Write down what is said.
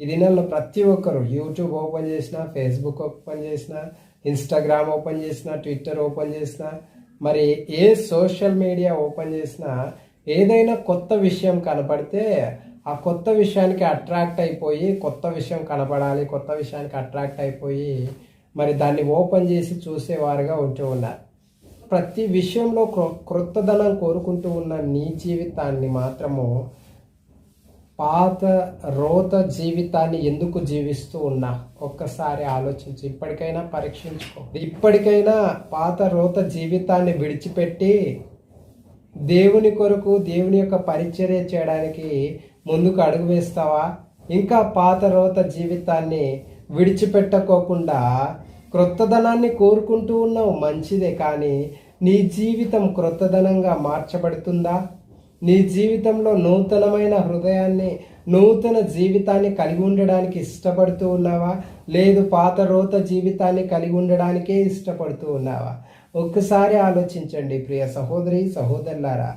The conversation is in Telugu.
ఈ దినాల్లో ప్రతి ఒక్కరు యూట్యూబ్ ఓపెన్ చేసిన ఫేస్బుక్ ఓపెన్ చేసిన ఇన్స్టాగ్రామ్ ఓపెన్ చేసిన ట్విట్టర్ ఓపెన్ చేసిన మరి ఏ సోషల్ మీడియా ఓపెన్ చేసినా ఏదైనా కొత్త విషయం కనపడితే ఆ కొత్త విషయానికి అట్రాక్ట్ అయిపోయి కొత్త విషయం కనపడాలి కొత్త విషయానికి అట్రాక్ట్ అయిపోయి మరి దాన్ని ఓపెన్ చేసి చూసేవారుగా ఉంటూ ఉన్నారు. ప్రతి విషయంలో క్రొ- క్రొత్తదనం కోరుకుంటూ ఉన్న నీ జీవితాన్ని మాత్రము పాత రోత జీవితాన్ని ఎందుకు జీవిస్తూ ఉన్నా? ఒక్కసారి ఆలోచించు. ఇప్పటికైనా పరీక్షించుకో. ఇప్పటికైనా పాత రోత జీవితాన్ని విడిచిపెట్టి దేవుని కొరకు దేవుని యొక్క పరిచర్య చేయడానికి ముందుకు అడుగు వేస్తావా? ఇంకా పాత రోత జీవితాన్ని విడిచిపెట్టకోకుండా క్రొత్తదనాన్ని కోరుకుంటూ ఉన్నావు. మంచిదే కానీ నీ జీవితం క్రొత్తదనంగా మార్చబడుతుందా? నీ జీవితంలో నూతనమైన హృదయాన్ని నూతన జీవితాన్ని కలిగి ఉండడానికి ఇష్టపడుతూ ఉన్నావా? లేదు పాత రోత జీవితాన్ని కలిగి ఉండడానికే ఇష్టపడుతూ ఉన్నావా? ఒక్కసారి ఆలోచించండి ప్రియ సహోదరి సహోదరులారా.